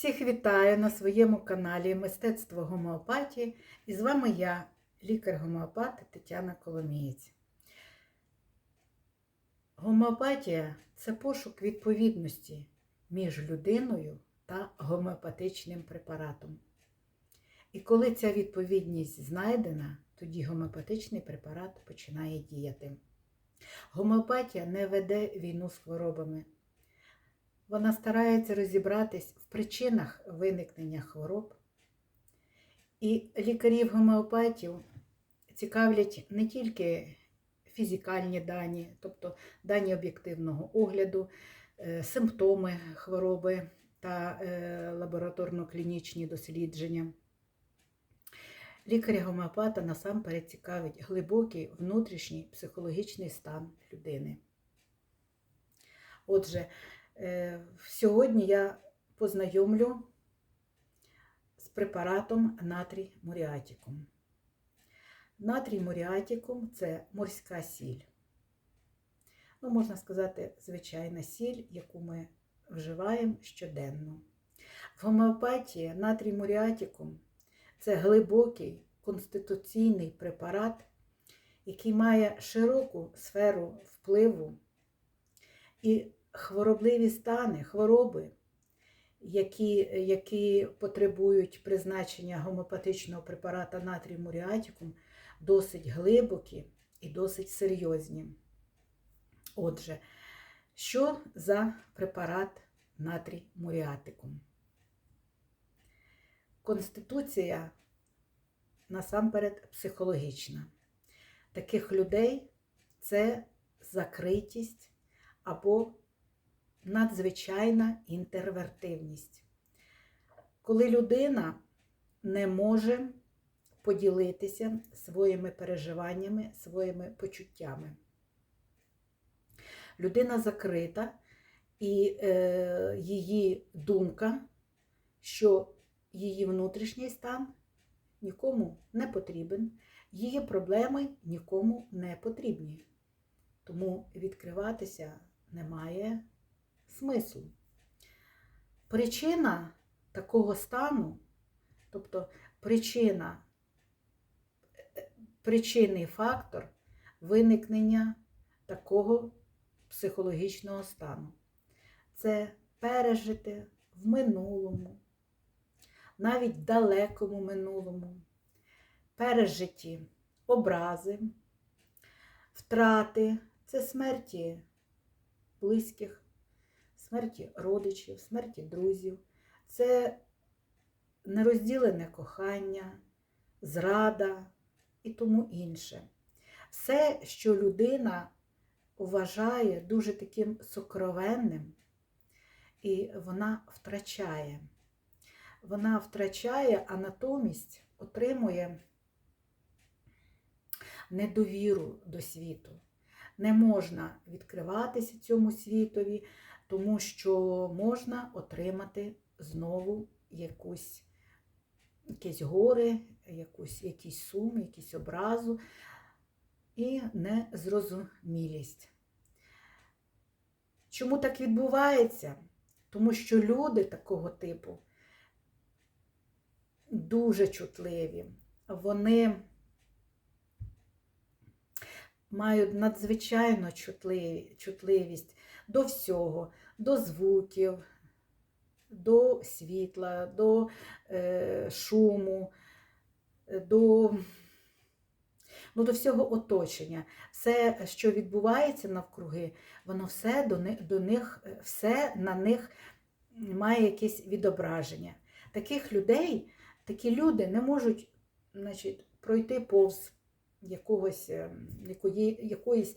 Всіх вітаю на своєму каналі Мистецтво гомеопатії. І з вами я, лікар-гомеопат Тетяна Коломієць. Гомеопатія це пошук відповідності між людиною та гомеопатичним препаратом. І коли ця відповідність знайдена, тоді гомеопатичний препарат починає діяти. Гомеопатія не веде війну з хворобами. Вона старається розібратись в причинах виникнення хвороб. І лікарів гомеопатів цікавлять не тільки фізикальні дані, тобто дані об'єктивного огляду, е, симптоми хвороби та е, лабораторно-клінічні дослідження. Лікаря гомеопата насамперед цікавить глибокий внутрішній психологічний стан людини. Отже, Сьогодні я познайомлю з препаратом натрій муріатікум. Натрій муріатікум це морська сіль. Ну, можна сказати, звичайна сіль, яку ми вживаємо щоденно. В гомеопатії натрій муріатікум це глибокий конституційний препарат, який має широку сферу впливу і хворобливі стани, хвороби, які які потребують призначення гомеопатичного препарата натрій муріатікум, досить глибокі і досить серйозні. Отже, що за препарат натрій муріатикум? Конституція насамперед психологічна. Таких людей це закритість або надзвичайна інтервертивність. Коли людина не може поділитися своїми переживаннями, своїми почуттями. Людина закрита, і е, її думка, що її внутрішній стан нікому не потрібен, її проблеми нікому не потрібні. Тому відкриватися немає смислу. Причина такого стану, тобто причина, причинний фактор виникнення такого психологічного стану. Це пережити в минулому, навіть далекому минулому, пережиті образи, втрати, це смерті близьких смерті родичів, смерті друзів, це нерозділене кохання, зрада і тому інше. Все, що людина вважає дуже таким сокровенним, і вона втрачає. Вона втрачає, а натомість отримує недовіру до світу. Не можна відкриватися цьому світові, тому що можна отримати знову якусь, якісь гори, якусь, якийсь сум, якусь образу і незрозумілість. Чому так відбувається? Тому що люди такого типу дуже чутливі, вони мають надзвичайно чутливість до всього, до звуків, до світла, до е, шуму, до ну, до всього оточення. Все, що відбувається навкруги, воно все до них, до них, все на них має якесь відображення. Таких людей, такі люди не можуть значить, пройти повз якогось, якої, якоїсь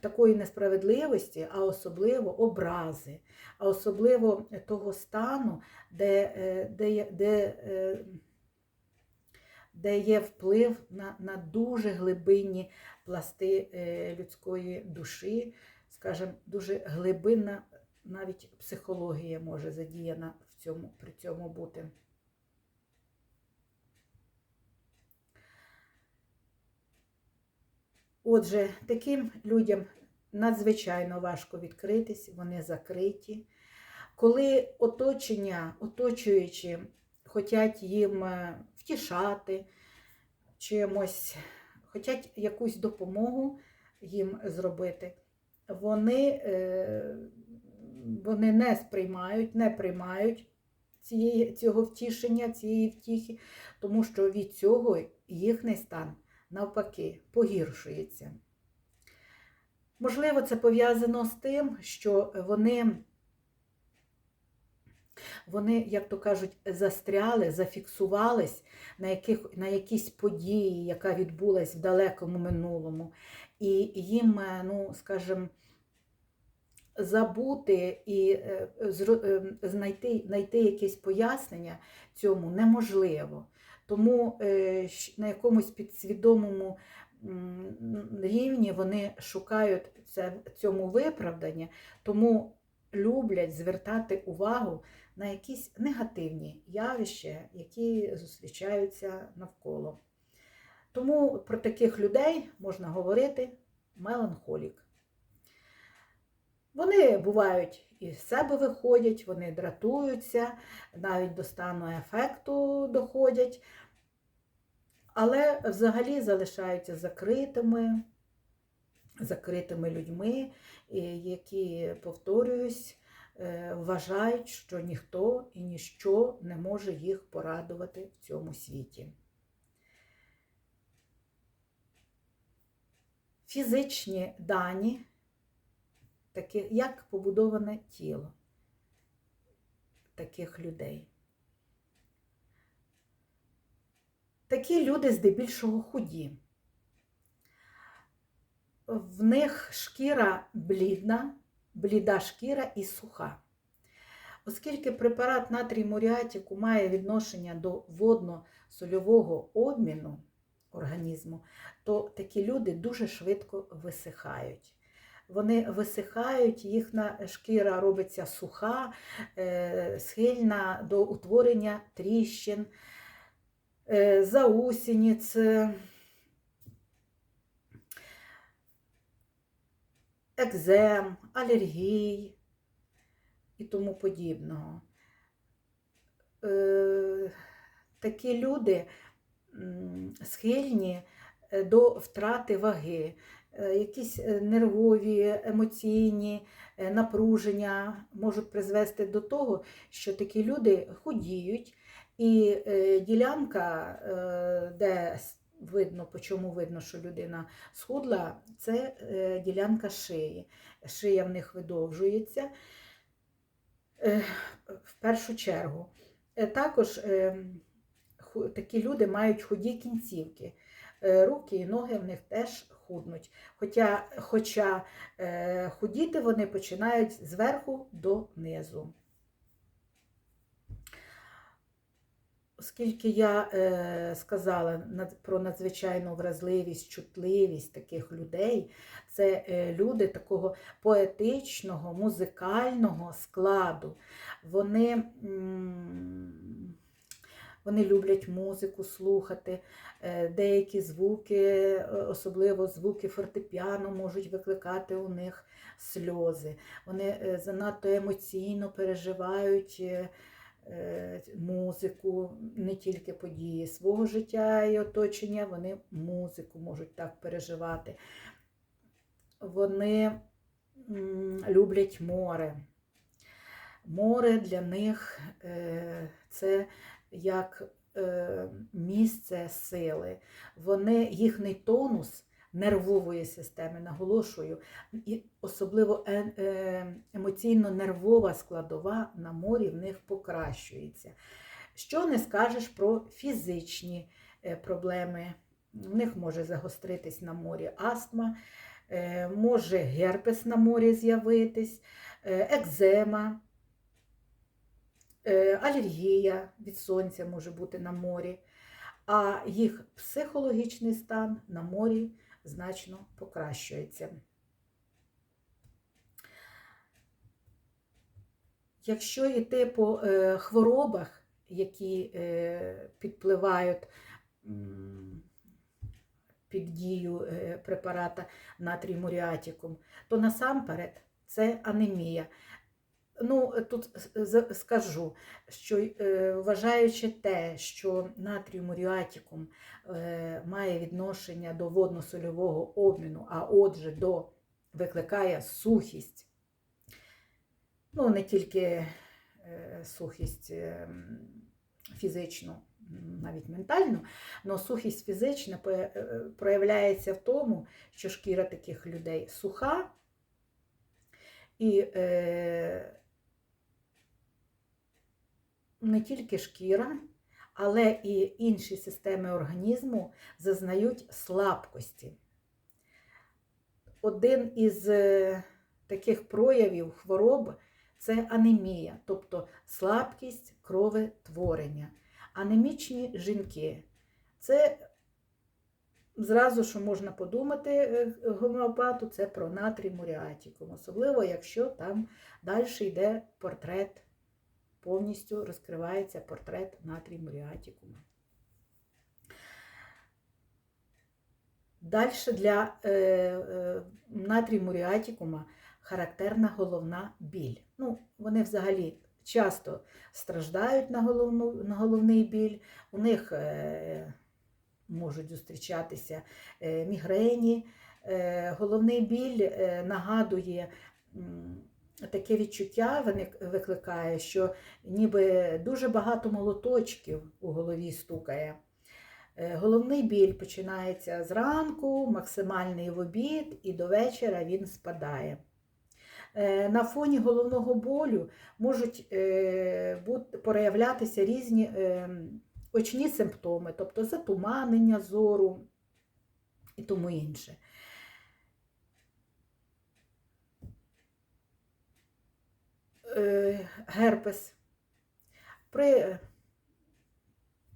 такої несправедливості, а особливо образи, а особливо того стану, де е, де, де, е, де є вплив на, на дуже глибинні пласти е, людської душі, скажімо, дуже глибинна навіть психологія може задіяна в цьому, при цьому бути. Отже, таким людям надзвичайно важко відкритись, вони закриті, Коли оточення, оточуючи, хочуть їм е, втішати чимось, хочуть якусь допомогу їм зробити, вони, е, вони не сприймають, не приймають цієї, цього втішення, цієї втіхи, тому що від цього їхній стан навпаки погіршується. Можливо, це пов'язано з тим, що вони, вони, як то кажуть, застряли, зафіксувались на, яких, на якійсь події, яка відбулась в далекому минулому, і їм, е, ну, скажімо, забути і е, е, знайти, знайти якесь пояснення цьому неможливо. Тому е, на якомусь підсвідомому рівні вони шукають це, цьому виправдання, тому люблять звертати увагу на якісь негативні явища, які зустрічаються навколо. Тому про таких людей можна говорити меланхолік. Вони бувають і з себе виходять, вони дратуються, навіть до стану ефекту доходять, але взагалі залишаються закритими, закритими людьми, які, повторююсь, е, вважають, що ніхто і ніщо не може їх порадувати в цьому світі. Фізичні дані таке, як побудоване тіло таких людей. Такі люди здебільшого худі. В них шкіра блідна, бліда шкіра і суха. Оскільки препарат натрій муріатіку має відношення до водно-сольового обміну організму, то такі люди дуже швидко висихають вони висихають, їхня шкіра робиться суха, е, схильна до утворення тріщин, е, заусениць, екзем, алергій і тому подібного. Е, Такі люди схильні до втрати ваги, якісь е, нервові, емоційні е, напруження можуть призвести до того, що такі люди худіють, і е, ділянка, е, де видно, по чому видно, що людина схудла, це е, ділянка шиї. Шия в них видовжується е, в першу чергу. Е, Також е, такі люди мають худі кінцівки. Е, Руки і ноги в них теж худнуть. Хоча, хоча е, худіти вони починають зверху до низу. Оскільки я е, сказала про надзвичайну вразливість, чутливість таких людей, це е, люди такого поетичного, музикального складу. Вони, м, вони люблять музику слухати, е, деякі звуки, е, особливо звуки фортепіано, можуть викликати у них сльози. Вони е, занадто емоційно переживають. Музику, не тільки події свого життя і оточення, вони музику можуть так переживати. Вони люблять море. Море для них це як е, місце сили. Вони, їхній тонус нервової системи, наголошую, і особливо е- е- емоційно-нервова складова на морі в них покращується. Що не скажеш про фізичні проблеми? В них може загостритись на морі астма, може герпес на морі з'явитись, екзема, алергія від сонця може бути на морі, а їх психологічний стан на морі значно покращується. Якщо йти по е, хворобах, які е, підпливають під дію е, препарата натрій муріатікум, то насамперед це анемія. Ну, тут скажу, що е, вважаючи те, що натрій муріатікум е, має відношення до водно-сольового обміну, а отже, до викликає сухість, ну, не тільки е, сухість е, фізичну, навіть ментальну, але сухість фізична е, проявляється в тому, що шкіра таких людей суха. І е, не тільки шкіра, але і інші системи організму зазнають слабкості. Один із е, таких проявів хвороб це анемія, тобто слабкість кроветворення. Анемічні жінки. Це зразу, що можна подумати е, гомеопату, це про натрій муріатікум, особливо якщо там далі йде портрет, повністю розкривається портрет натрій муріатікума. Далі для е, е, натрій муріатікума характерна головна біль. Ну, вони взагалі часто страждають на, головну, на головний біль, у них е, можуть зустрічатися е, мігрені. Е, головний біль е, нагадує таке відчуття, викликає, що ніби дуже багато молоточків у голові стукає. Е, Головний біль починається зранку, максимальний в обід, і до вечора він спадає. Е, На фоні головного болю можуть е, проявлятися різні очні симптоми, тобто затуманення зору і тому інше. Герпес при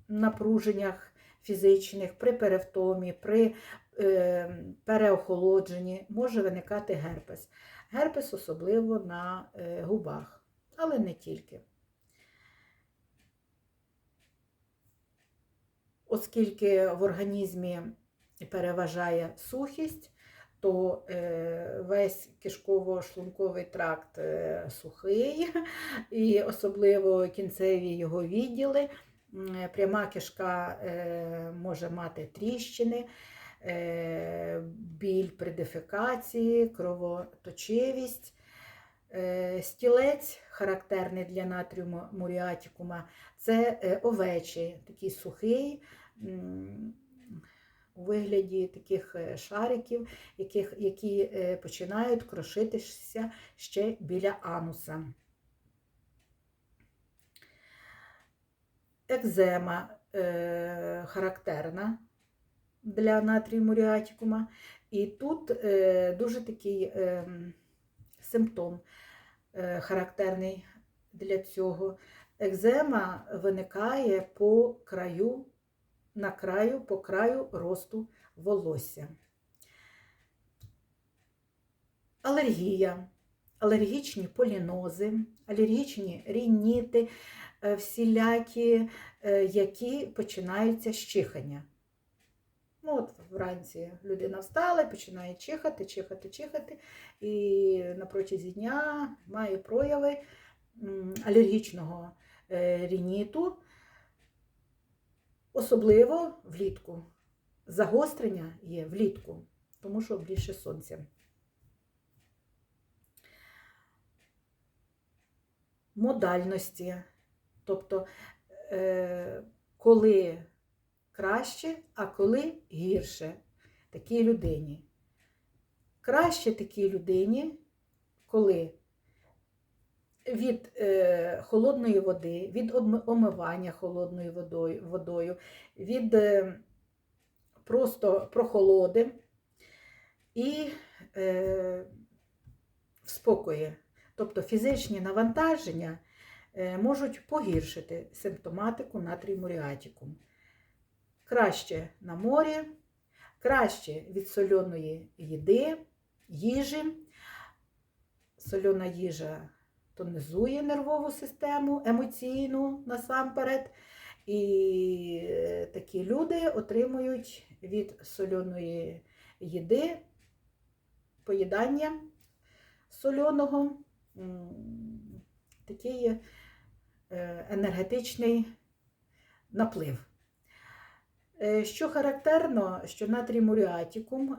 напруженнях фізичних, при перевтомі, при е, переохолодженні може виникати герпес. Герпес особливо на е, губах, але не тільки. Оскільки в організмі переважає сухість, то е, весь кишково-шлунковий тракт е, сухий, і особливо кінцеві його відділи. Пряма кишка е, може мати тріщини, е, біль при дефекації, кровоточивість. Е, Стілець, характерний для натрію му- муріатікума, це е, овечий, такий сухий, у вигляді таких е, шариків, яких, які е, починають крошитися ще біля ануса. Екзема е, характерна для натрію муріатікума. І тут е, дуже такий е, симптом е, характерний для цього. Екзема виникає по краю, на краю, по краю росту волосся. Алергія, алергічні полінози, алергічні рініти, е, всілякі, е, які починаються з чихання. Ну, от вранці людина встала, починає чихати, чихати, чихати, і на протязі дня має прояви алергічного е, рініту, особливо влітку. Загострення є влітку, тому що більше сонця. Модальності, тобто е, коли краще, а коли гірше такій людині. Краще такій людині, коли від е, холодної води, від омивання холодною водою, водою від е, просто прохолоди і е, в спокої. Тобто фізичні навантаження е, можуть погіршити симптоматику натрій муріатікум. Краще на морі, краще від сольоної їди, їжі. Сольона їжа тонізує нервову систему, емоційну насамперед. І е, такі люди отримують від сольоної їди поїдання сольоного м, такий е, енергетичний наплив. Е, Що характерно, що натрій муріатікум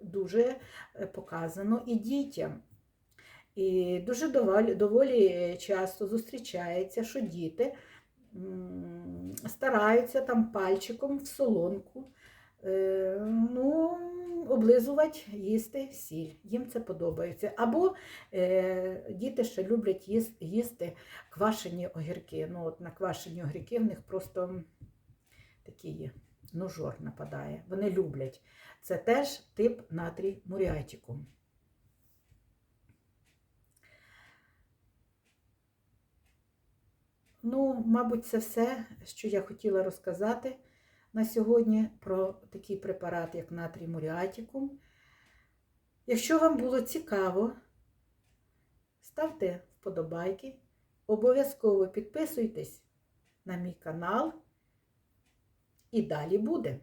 дуже показано і дітям. І дуже доволі, доволі часто зустрічається, що діти стараються там пальчиком в солонку е, ну, облизувати, їсти сіль. Їм це подобається. Або е, діти ще люблять їсти квашені огірки. Ну, от на квашені огірки в них просто такий ну, жор нападає. Вони люблять. Це теж тип натрій муріатікум. Ну, мабуть, це все, що я хотіла розказати на сьогодні про такий препарат, як натрій муріатікум. Якщо вам було цікаво, ставте вподобайки, обов'язково підписуйтесь на мій канал і далі буде.